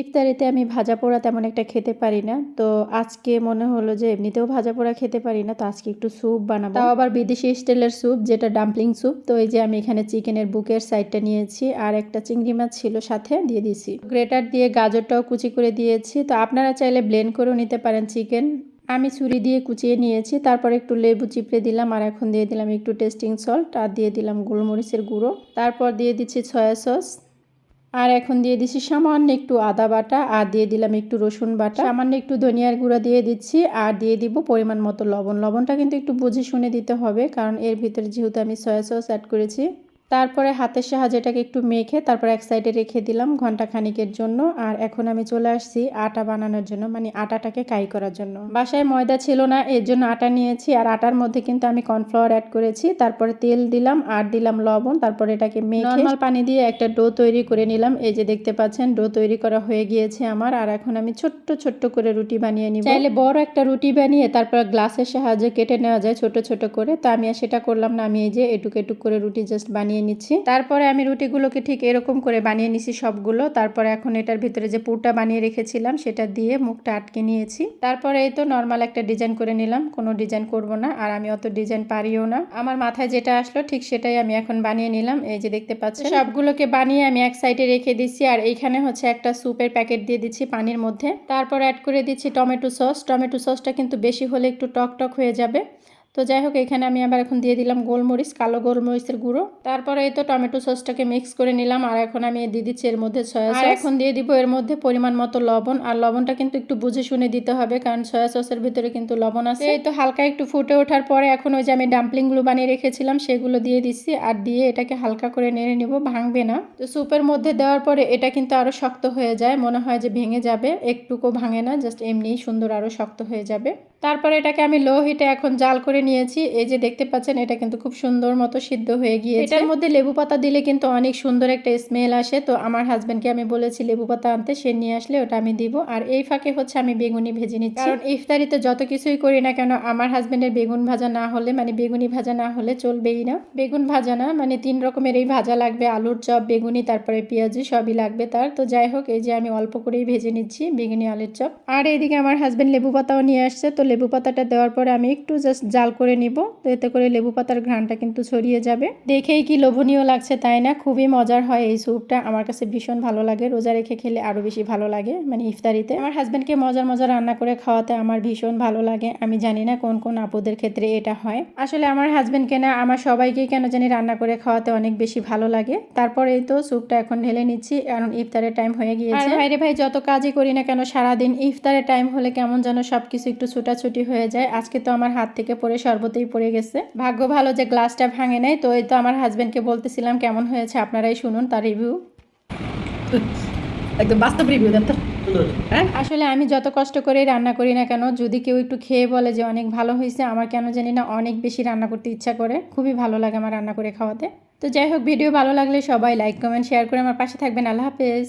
ইফতারিতে আমি ভাজা পোড়া তেমন একটা খেতে পারি না। তো আজকে মনে হলো যে এমনিতেও ভাজা পোড়া খেতে পারি না, তো আজকে একটু স্যুপ বানাবো। তাও আবার বিদেশি স্টাইলের স্যুপ, যেটা ডাম্পলিং স্যুপ। তো এই যে আমি এখানে চিকেনের বুকের সাইডটা নিয়েছি, আর একটা চিংড়ি মাছ ছিল সাথে দিয়ে দিয়েছি। গ্রেটার দিয়ে গাজরটাও কুচি করে দিয়েছি। তো আপনারা চাইলে ব্লেন্ড করেও নিতে পারেন চিকেন। আমি ছুরি দিয়ে কুচিয়ে নিয়েছি, তারপর একটু লেবু চিপড়ে দিলাম, আর এখন দিয়ে দিলাম একটু টেস্টিং সল্ট, আর দিয়ে দিলাম গোলমরিচের গুঁড়ো। তারপর দিয়ে দিচ্ছি সয়া সস। আর এখন দিয়ে দিচ্ছি সামান্য একটু আদা বাটা, আর দিয়ে দিলাম একটু রসুন বাটা। সামান্য একটু ধনিয়ার গুঁড়া দিয়ে দিচ্ছি, আর দিয়ে দিব পরিমাণ মতো লবণ। লবণটা কিন্তু একটু বুঝে শুনে দিতে হবে, কারণ এর ভিতরে যেহেতু আমি সয়া সস অ্যাড করেছি তারপরে হাতের সাহায্যে এটাকে একটু মেখে তারপর এক সাইডে রেখে দিলাম ঘণ্টা খানিকের জন্য। আর এখন আমি চলে আসছি আটা বানানোর জন্য মানে আটাটাকে কাই করার জন্য। বাসায় ময়দা ছিল না এর জন্য আটা নিয়েছি। আর আটার মধ্যে কিন্তু আমি কর্নফ্লাওয়ার অ্যাড করেছি। তারপরে তেল দিলাম আর দিলাম লবণ। তারপর এটাকে মেখে নর্মাল পানি দিয়ে একটা ডো তৈরি করে নিলাম। এই যে দেখতে পাচ্ছেন ডো তৈরি করা হয়ে গিয়েছে আমার। আর এখন আমি ছোট্ট ছোট্ট করে রুটি বানিয়ে নিব। চাইলে বড় একটা রুটি বানিয়ে তারপর গ্লাসের সাহায্যে কেটে নেওয়া যায় ছোট ছোট করে। তা আমি আর সেটা করলাম না। আমি এই যে এটুক এটুক করে রুটি জাস্ট বানিয়ে নিচ্ছি। তারপরে আমি রুটিগুলোকে ঠিক এরকম করে বানিয়ে নিছি সবগুলো। তারপরে এখন এটার ভিতরে যে পুরটা বানিয়ে রেখেছিলাম, সেটা দিয়ে মুখটা আটকে নিয়েছি। তারপরে এই তো নর্মাল একটা ডিজাইন করে নিলাম। কোনো ডিজাইন করব না, আর আমি অত ডিজাইন পারিও না। আমার মাথায় যেটা আসলো, ঠিক সেটাই আমি এখন বানিয়ে নিলাম। এই যে দেখতে পাচ্ছি সবগুলোকে বানিয়ে আমি এক সাইডে রেখে দিচ্ছি আর এইখানে হচ্ছে একটা স্যুপের প্যাকেট দিয়ে দিচ্ছি পানির মধ্যে। তারপর অ্যাড করে দিচ্ছি টমেটো সস টমেটো সসটা কিন্তু বেশি হলে একটু টক টক হয়ে যাবে। তো যাই হোক এখানে আমি আবার এখন দিয়ে দিলাম গোলমরিচ কালো গোলমরিচের গুঁড়ো। তারপরে এই তো টমেটো সসটাকে মিক্স করে নিলাম আর এখন আমি দিয়ে দিচ্ছি এর মধ্যে সয়া সস এখন দিয়ে দিব এর মধ্যে পরিমাণ মতো লবণ আর লবণটা কিন্তু একটু বুঝে শুনে দিতে হবে কারণ সয়া সসের ভিতরে কিন্তু লবণ আছে। এই তো হালকা একটু ফুটে ওঠার পরে এখন ওই যে আমি ডাম্পলিংগুলো বানিয়ে রেখেছিলাম সেগুলো দিয়ে দিচ্ছি আর দিয়ে এটাকে হালকা করে নেড়ে নিব ভাঙবে না। তো স্যুপের মধ্যে দেওয়ার পরে এটা কিন্তু আরও শক্ত হয়ে যায় মনে হয় যে ভেঙে যাবে একটুকু ভাঙে না জাস্ট এমনিই সুন্দর আরও শক্ত হয়ে যাবে। তারপরে এটাকে আমি লো হিটে এখন জাল করে নিয়েছি। এই যে দেখতে পাচ্ছেন এটা কিন্তু খুব সুন্দর মতো সিদ্ধ হয়ে গিয়েছে। এটার মধ্যে লেবু পাতা দিলে কিন্তু অনেক সুন্দর একটা স্মেল আসে। তো আমার হাজব্যান্ডকে আমি বলেছি লেবু পাতা আনতে সে নিয়ে আসলে ওটা আমি দিব। আর এই ফাঁকে হচ্ছে আমি বেগুনি ভেজে নিচ্ছি। কারণ ইফতারিতে যত কিছুই করি না কেন আমার হাজব্যান্ডের বেগুন ভাজা না হলে মানে বেগুনি ভাজা না হলে চলবেই না। বেগুন ভাজা না মানে তিন রকমের এই ভাজা লাগবে। আলুর চপ বেগুনি তারপরে পেঁয়াজি সবই লাগবে তার। তো যাই হোক এই যে আমি অল্প করেই ভেজে নিচ্ছি বেগুনি আলুর চপ। আর এইদিকে আমার হাজব্যান্ড লেবু পাতাও নিয়ে আসছে। তো লেবু পাতাটা দেওয়ার পরে আমি একটু জাস্ট জাল করে নিব, তো এতে করে লেবু পাতার ঘ্রাণটা কিন্তু ছড়িয়ে যাবে। দেখেই কি লোভনীয় লাগছে তাই না? খুবই মজার হয় এই স্যুপটা। আমার কাছে ভীষণ ভালো লাগে, রোজা রেখে খেলে আরও বেশি ভালো লাগে মানে ইফতারিতে। আমার হাজব্যান্ডকে মজার মজার রান্না করে খাওয়াতে আমার ভীষণ ভালো লাগে। আমি জানি না কোন কোন আপুদের ক্ষেত্রে এটা হয়। আসলে আমার হাজব্যান্ডকে না, আমার সবাইকে কেন জানি রান্না করে খাওয়াতে অনেক বেশি ভালো লাগে। তারপর এই তো স্যুপটা এখন ঢেলে নিচ্ছি, কারণ ইফতারের টাইম হয়ে গিয়েছে। ভাইরে ভাই, যত কাজই করি না কেন, সারাদিন ইফতারের টাইম হলে কেমন যেন সবকিছু একটু ছুটাছুটি হয়ে যায়। আজকে তো আমার হাত থেকে পড়ে শরবতেই পড়ে গেছে। ভাগ্য ভালো যে গ্লাসটা ভাঙে নেয় তো এই তো আমার হাজব্যান্ডকে বলতেছিলাম কেমন হয়েছে? আপনারাই শুনুন তার রিভিউ একদম বাস্তব রিভিউ দেন তো। হ্যাঁ? আসলে আমি যত কষ্ট করে রান্না করি না কেন যদি কেউ একটু খেয়ে বলে যে অনেক ভালো হয়েছে আমার কেন জানি না অনেক বেশি রান্না করতে ইচ্ছা করে। খুবই ভালো লাগে আমার রান্না করে খাওয়াতে। তো যাই হোক ভিডিও ভালো লাগলে সবাই লাইক কমেন্ট শেয়ার করে আমার পাশে থাকবেন। আল্লাহ হাফেজ।